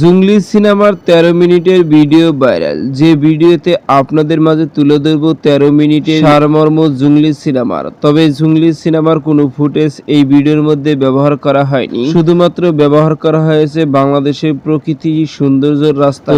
জুংলি সিনেমার তেরো মিনিটের ভিডিও ভাইরাল। যে ভিডিওতে আপনাদের মাঝে তুলে ধরব তেরো মিনিটের সারমর্ম জুংলি সিনেমার। তবে জুংলি সিনেমার কোনো ফুটেজ এই ভিডিওর মধ্যে ব্যবহার করা হয়নি। শুধুমাত্র ব্যবহার করা হয়েছে বাংলাদেশের প্রকৃতি সৌন্দর্য রাস্তা।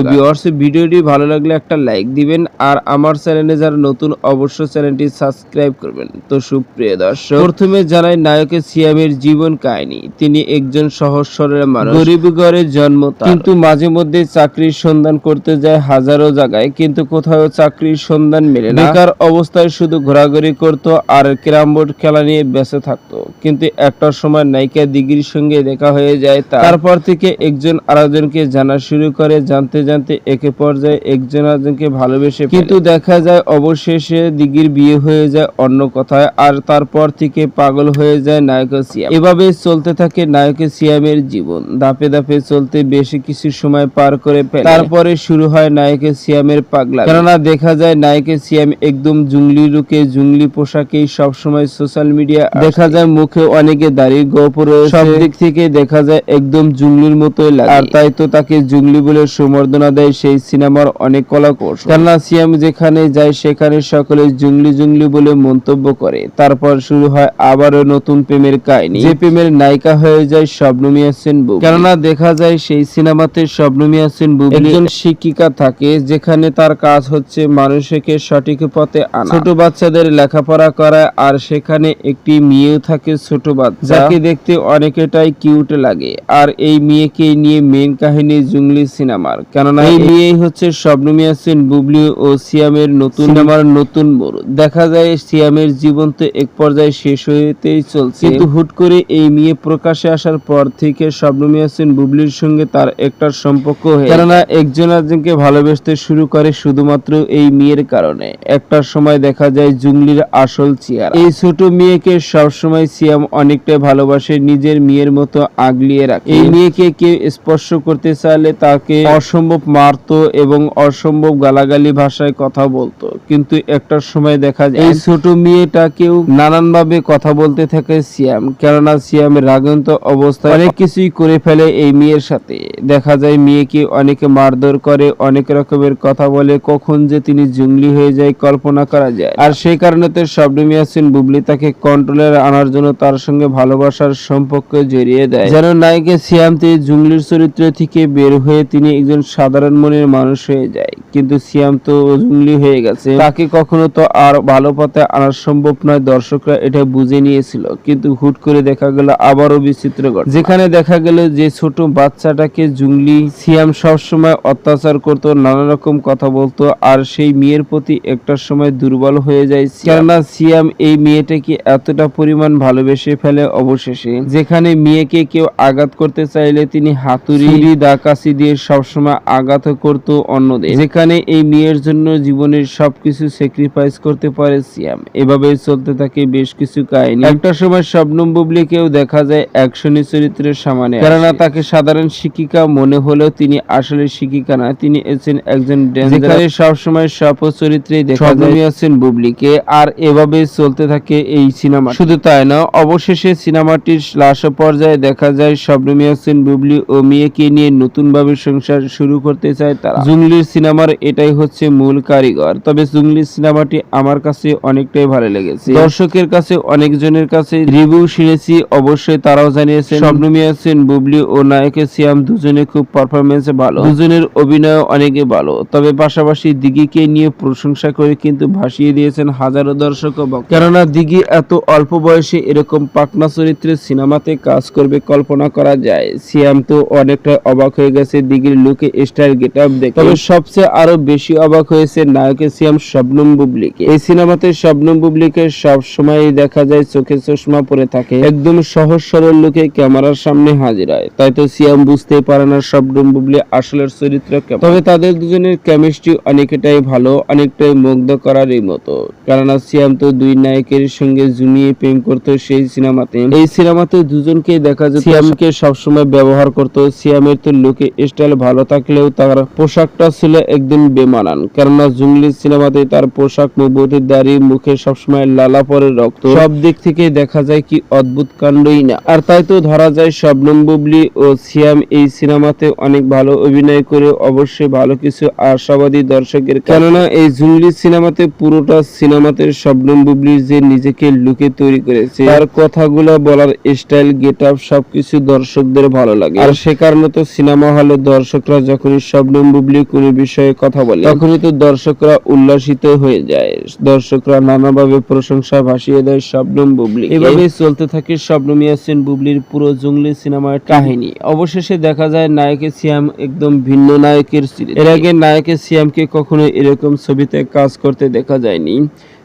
ভিডিওটি ভালো লাগলে একটা লাইক দিবেন আর আমার চ্যানেলে যারা নতুন অবশ্য চ্যানেলটি সাবস্ক্রাইব করবেন। তো সুপ্রিয় দর্শক, প্রথমে জানাই নায়কের সিয়ামের জীবন কাহিনী। তিনি একজন সহজ সরল মানুষ। গরিব ঘরে জন্ম। কিন্তু মাঝে মধ্যে চাকরির সন্ধান করতে যায় হাজারো জায়গায় কিন্তু কোথাও চাকরির সন্ধান মেলে না। বেকার অবস্থায় শুধু ঘোরাঘুরি করত আর ক্যারাম বোর্ড খেলা নিয়ে ব্যস্ত থাকতো। কিন্তু একটা সময় নায়িকা দিঘির সঙ্গে দেখা হয়ে যায় তারপর থেকে একজন আরেকজনকে জানা শুরু করে জানতে জানতে একে পর্যায়ে একজন আরেকজনকে ভালোবেসে কিন্তু দেখা যায় অবশেষে দিঘির বিয়ে হয়ে যায় অন্য কথায় আর তারপর থেকে পাগল হয়ে যায় নায়ক সিয়াম। এভাবে চলতে থাকে নায়ক সিয়ামের জীবন। ধাপে ধাপে চলতে বেশি কিছু সময় পার করে ফেলে। তারপরে শুরু হয় নায়ক সিয়ামের পাগলা কেননা দেখা যায় নায়ক সিয়াম একদম জুংলি লুকে জুংলি পোশাকেই সবসময় সোশ্যাল মিডিয়া দেখা যায় মুখে অনেকে দাঁড়িয়ে গোপর সব দিক থেকে দেখা যায় একদম জুংলির মতোই লাগে। আর তাই তো তাকে জুংলি বলে সম্বর্ধনা দেয় সেই সিনেমার অনেক কলা কৌশল কেননা সিয়াম যেখানে যায় সেখানে সকলে জুংলি জুংলি বলে মন্তব্য করে। তারপর শুরু হয় আবারও নতুন প্রেমের কাহিনী। যে প্রেমের নায়িকা হয়ে যায় শবনমী সেন কেননা দেখা যায় সেই সিনেমাতে শবনমী সেন বুবলি একজন শিক্ষিকা থাকে যেখানে তার কাজ হচ্ছে মানুষকে সঠিক পথে আনা। ছোট বাচ্চাদের লেখাপড়া করা আর সেখানে একটি মেয়েও থাকে ছোট বাচ্চা। যাকে দেখতে অনেকটাই কিউট লাগে আর এই মেয়েকে নিয়ে মেন কাহিনী জুংলি সিনেমার। কেননা এই মেয়েই হচ্ছে শবনমী সেন বুবলি ও সিয়ামের নতুন সিনেমার নতুন মোড়। দেখা যায় সিয়ামের জীবন তো এক পর্যায়ে শেষ হইতেই চলছে। কিন্তু হুট করে এই মেয়ে প্রকাশে আসার পর থেকে শবনমী হাসিন বুবলির সঙ্গে তার একটা সম্পর্ক হয়ে কেননা একজন একজনকে ভালোবাসতে শুরু করে শুধুমাত্র এই মেয়ের কারণে। একটা সময় দেখা যায় জুংলির আসল চেয়ার এই ছোট মেয়েকে সবসময় সিয়াম অনেকটাই ভালোবাসে, নিজের মেয়ের মতো আগলিয়ে রাখে। এই মেয়েকে কেউ স্পর্শ করতে চাইলে তাকে অসম্ভব মারতো এবং অসম্ভব গালাগালি ভাষায় কথা বলতো। কিন্তু একটা সময় দেখা যায় এই ছোট মেয়েটাকেও নানান ভাবে কথা বলতে থাকে সিয়াম। কেননা সিয়াম রাগন্ত অবস্থায় অনেক কিছুই করে ফেলে এই মেয়ের সাথে। দেখা যায়, মেয়েকে অনেকে মারধর করে, অনেক রকমের কথা বলে, কখন যে তিনি জঙ্গলি হয়ে যায় কল্পনা করা যায় আর সেই কারণে তো শবনমী হাসিন বুবলি তাকে কন্ট্রোলে আনার জন্য তার সঙ্গে ভালোবাসার সম্পর্ক জড়িয়ে দেয়। যেন নায়িকা সিয়াম তিনি চরিত্র থেকে বের হয়ে তিনি একজন সাধারণ মনের মানুষ হয়ে যায়। কিন্তু সিয়াম তো জুংলি হয়ে গেছে। তাকে কখনো তো আর ভালো পথে আনা সম্ভব নয়, দর্শকরা এটা বুঝে নিয়েছিল। কিন্তু হুট করে দেখা গেল আবারও বিচিত্র ঘটনা। যেখানে দেখা গেল যে ছোট বাচ্চাটাকে জুংলি সিয়াম সব সময় অত্যাচার করত নানা রকম কথা বলতো আর সেই মেয়ের প্রতি একটা সময় দুর্বল হয়ে যায় কেননা সিয়াম এই মেয়েটাকে এতটা পরিমাণ ভালোবেসে ফেলে অবশেষে যেখানে মেয়েকে কেউ আঘাত করতে চাইলে তিনি হাতুড়ি ছুরি, দা কাশি দিয়ে সবসময় আঘাত করত অন্যদের। যেখানে এই মেয়ের জন্য জীবনের সবকিছু স্যাক্রিফাইস করতে পারে সিয়াম। এভাবে চলতে থাকে বেশ কিছু কাহিনী। একটা সময় শবনম বুবলিকেও দেখা যায় অ্যাকশনী চরিত্রের সামনে কেননা তাকে সাধারণ শিক্ষিকা মনে হলেও তিনি আসলে শিক্ষিকা না তিনি এসেছেন একজন যেখানে সবসময় সপ চরিত্রেই দেখা যায়। আছেন বুবলিকে আর এভাবে চলতে থাকে এই সিনেমা। শুধু তাই না অবশেষে সিনেমাটির লাশ পর্যায়ে দেখা যায় শবনমী হাসিন বুবলি ও মেয়েকে নিয়ে নতুন ভাবে সংসার শুরু করতে চায় তারা। জুংলির সিনেমার এটাই হচ্ছে মূল কারিগর তবে জুংলির সিনেমাটি আমার কাছে অনেকটাই ভালো লেগেছে। দর্শকের কাছে অনেকজনের কাছে রিভিউ শুনেছি অবশ্যই তারাও জানিয়েছেন। শবনমী হাসিন বুবলি ও নায়কের সিয়াম দুজনে খুব পারফরমেন্স ভালো। দুজনের অভিনয় অনেকে ভালো। তবে পাশাপাশি দিঘিকে নিয়ে প্রশংসা করে কিন্তু ভাসিয়ে দিয়েছেন হাজারো দর্শক। কেননা দিঘি এত অল্প বয়সে এরকম পাকনা চরিত্রের সিনেমাতে কাজ করবে কল্পনা করা যায়। সিয়াম তো অনেকটা অবাক হয়ে গেছে দিঘির লুকে স্টাইল গেট আপ দেখে। তবে সবচেয়ে আরও বেশি অবাক হয়েছে নায়কের সিয়াম শবনম বুবলিকে। এই সিনেমাতে শবনম বুবলিকে সব সময় দেখা যায় চোখে চশমা পরে থাকে। একদম সহজ সরল লোকে ক্যামেরার সামনে হাজির হয়। তাই তো সিয়াম বুঝতেই পারে না শবনম বুবলি আসলের চরিত্র তবে তাদের দুজনের কেমিস্ট্রি অনেকটাই ভালো, অনেকটাই মুগ্ধ করারই মতো। কেননা সিয়াম তো দুই নায়কের সঙ্গে জুমিয়ে প্রেম করতো সেই সিনেমাতে। এই সিনেমাতে দুজনকে দেখা যায় সিয়ামকে সবসময় ব্যবহার করতো। সিয়ামের তো লুকে স্টাইল ভালো থাকলেও তার পোশাকটা ছিল একদিন বেমানান। কেননা জুংলি সিনেমাতে তার পোশাক মুবতির দাড়ি মুখে সবসময় লালা পরে রক্ত। সব দিক থেকে দেখা যায় কি অদ্ভুত কাণ্ডই না। আর তাই তো ধরা যায় শবনম বুবলি ও সিয়াম এই সিনেমা সিনেমাতে অনেক ভালো অভিনয় করে অবশ্যই ভালো কিছু আশাবাদী দর্শকের কেননা এই জুংলি সিনেমাতে পুরোটা সিনেমাতে শবনম বুবলির যে নিজেকে লুকে তৈরি করেছে, তার কথাগুলো বলার স্টাইল গেট আপ সবকিছু দর্শকদের ভালো লাগে। আর সে কারণে তো সিনেমা হলে দর্শকরা যখনই শবনম বুবলি কোনো বিষয়ে কথা বলে, তখনই তো দর্শকরা উল্লাসিত হয়ে যায়। দর্শকরা নানাভাবে প্রশংসা ভাসিয়ে দেয় শবনম বুবলি। এভাবে চলতে থাকে শবনম ইয়াসিন বুবলির পুরো জঙ্গলি সিনেমার কাহিনী। অবশেষে দেখা যায় নায়কের সিয়াম একদম ভিন্ন নায়কের এর আগে নায়কের সিয়ামকে কখনো এরকম ছবিতে কাজ করতে দেখা যায়নি।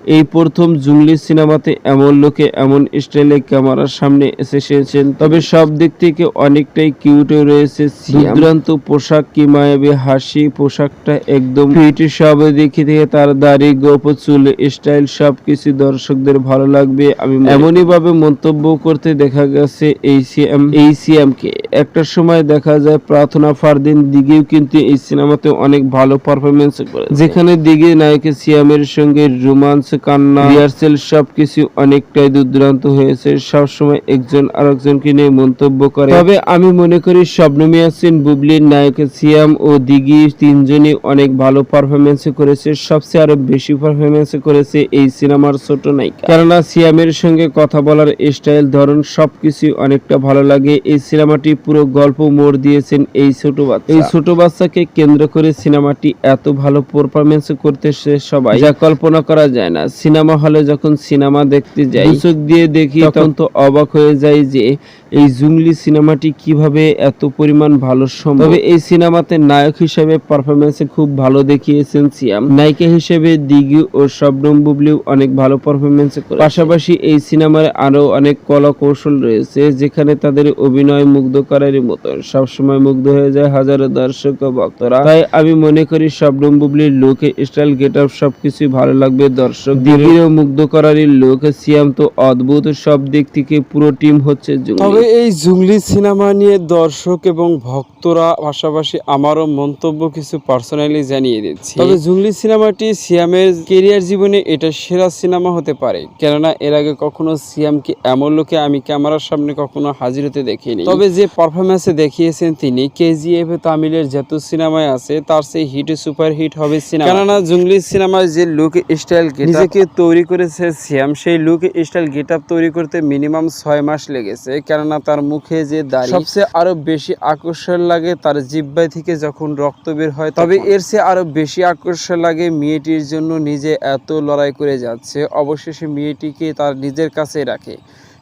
এই প্রথম জুংলি সিনেমাতে এমন লোকে এমন স্টাইলে ক্যামেরার সামনে এসেছেন। তবে সব দিক থেকে অনেকটাই কিউটে রয়েছে সিয়াম দুর্দান্ত পোশাক কি মায়াবী হাসি, পোশাকটা একদম ফিট, সব দেখে থেকে তার দাড়ি, গোপ, চুল, স্টাইল সব কিছু দর্শকদের ভালো লাগবে। আমি এমনই ভাবে মন্তব্য করতে দেখা গেছে এই সিএম। এই সিএম কে একটা সময় দেখা যায় প্রার্থনা ফারদিন দিঘিও কিন্তু এই সিনেমাতে অনেক ভালো পারফরমেন্স করে যেখানে দিঘি নায়কের সিএম সিয়ামের সঙ্গে রোমান্স কান্না রিহার্সেল সবকিছু অনেকটাই দুর্দান্ত হয়েছে। সবসময় একজন আরেকজনকে নিয়ে মন্তব্য করে। তবে আমি মনে করি শবনম ইয়াসিন বুবলির নায়ক সিয়াম ও দিঘি তিনজনই অনেক ভালো পারফরমেন্স করেছে। সবচেয়ে আরও বেশি পারফরমেন্স করেছে এই সিনেমার ছোট নায়িকা। কেননা সিয়ামের সঙ্গে কথা বলার স্টাইল ধরন সবকিছু অনেকটা ভালো লাগে। এই সিনেমাটি পুরো গল্প মোড় দিয়েছেন এই ছোট বাচ্চা। এই ছোট বাচ্চাকে কেন্দ্র করে সিনেমাটি এত ভালো পারফরমেন্স করতেছে সবাই। যা কল্পনা করা যায় না। সিনেমা হলে যখন সিনেমা দেখতে যাই চোখ দিয়ে দেখি তখন তো অবাক হয়ে যায় যে এই জুংলি সিনেমাটি কীভাবে এত পরিমাণ ভালো সম্ভব। তবে এই সিনেমাতে নায়ক হিসেবে পারফরমেন্সে খুব ভালো দেখিয়েছেন সিয়াম। নায়িকা হিসেবে দিঘি ও শবনম বুবলিও অনেক ভালো পারফরমেন্স করে পাশাপাশি এই সিনেমার আরও অনেক কলা কৌশল রয়েছে যেখানে তাদের অভিনয় মুগ্ধ করার মতো। সবসময় মুগ্ধ হয়ে যায় হাজারো দর্শক ও ভক্তরা। তাই আমি মনে করি শবনম বুবলির লুক স্টাইল গেট আপ সবকিছু ভালো লাগবে দর্শক। দিঘিরও মুগ্ধ করারই লোক সিয়াম তো অদ্ভুত সব দিক থেকে পুরো টিম হচ্ছে তবে এই জুংলি সিনেমা নিয়ে দর্শক এবং ভক্তরা পাশাপাশি আমারও মন্তব্য কিছু পার্সোনালি জানিয়ে দিচ্ছি। তবে জুংলি সিনেমাটি সিয়ামের কেরিয়ার জীবনে এটা সেরা সিনেমা হতে পারে। কেননা এর আগে কখনো সিয়ামকে এমন লোকে আমি ক্যামেরার সামনে কখনো হাজির হতে দেখিনি। তবে যে পারফরমেন্সে দেখিয়েছেন তিনি কেজিএফ তামিলের যত সিনেমায় আছে তার সেই হিট সুপার হিট হবে সিনেমা। কেননা জুংলি সিনেমায় যে লুক স্টাইল নিজেকে তৈরি করেছে সিয়াম সেই লুক স্টাইল গেট আপ তৈরি করতে মিনিমাম ছয় মাস লেগেছে কেননা তার মুখে যে দাড়ি সবচেয়ে আরও বেশি আকর্ষণ লাগে তার জিব্বাই থেকে যখন রক্ত বের হয় তবে এর চেয়ে আরও বেশি আকর্ষণ লাগে মেয়েটির জন্য নিজে এত লড়াই করে যাচ্ছে অবশেষে মেয়েটিকে তার নিজের কাছে রাখে।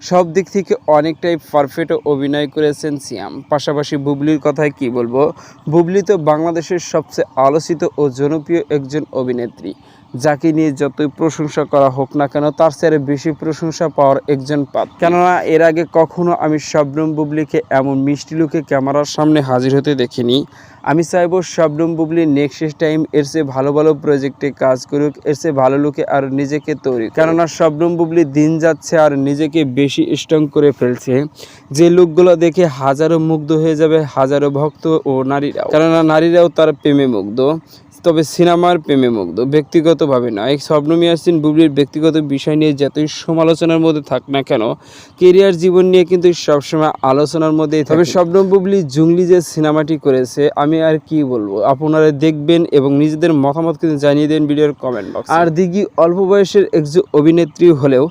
সব দিক থেকে অনেকটাই পারফেক্ট অভিনয় করেছেন সিয়াম। পাশাপাশি বুবলির কথায় কি বলব? বুবলি তো বাংলাদেশের সবচেয়ে আলোচিত ও জনপ্রিয় একজন অভিনেত্রী। যাকে নিয়ে যতই প্রশংসা করা হোক না কেন, তার চেয়ে বেশি প্রশংসা পাওয়ার একজন পাত কেননা, এর আগে কখনো আমি শবনম বুবলিকে এমন মিষ্টি লুকে ক্যামেরার সামনে হাজির হতে দেখিনি। আমি চাইব শবনম বুবলি নেক্সট টাইম এর চেয়ে ভালো ভালো প্রজেক্টে কাজ করুক, এর চেয়ে ভালো লোকে আর নিজেকে তৈরি। কেননা শবনম বুবলি দিন যাচ্ছে আর নিজেকে বেশি স্ট্রং করে ফেলছে। যে লোকগুলো দেখে হাজারো মুগ্ধ হয়ে যাবে, হাজারো ভক্ত ও নারীরাও। কেননা নারীরাও তার প্রেমে মুগ্ধ। তবে সিনেমার প্রেমে মুগ্ধ। ব্যক্তিগতভাবে নয় স্বপ্নম ইয়াসিন বুবলির ব্যক্তিগত বিষয় নিয়ে যতই সমালোচনার মধ্যে থাক না কেন কেরিয়ার জীবন নিয়ে কিন্তু সবসময় আলোচনার মধ্যেই তবে স্বপ্নম বুবলি জুংলি যে সিনেমাটি করেছে আমি আর কি বলব? আপনারা দেখবেন এবং নিজেদের মতামত কিন্তু জানিয়ে দেন ভিডিওর কমেন্ট বক্স আর দিঘি অল্প বয়সের একজন অভিনেত্রী হলেও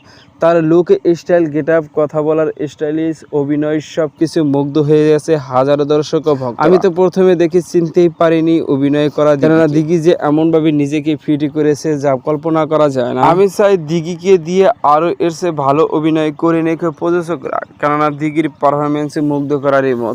তার লুক স্টাইল গেট আপ কথা বলার স্টাইলিশ অভিনয় সব কিছু মুগ্ধ হয়ে গেছে হাজারো দর্শক ভক্ত আমি তো প্রথমে দেখে চিনতেই পারিনি অভিনয় করা কেননা দিঘি যে এমন ভাবে নিজেকে ফিট করেছে, যা কল্পনা করা যায় না। আমি চাই দিঘিকে দিয়ে আরও এর ভালো অভিনয় করে নেকে প্রযোজকরা, কেননা দিঘির পারফরমেন্সে মুগ্ধ করারই মত।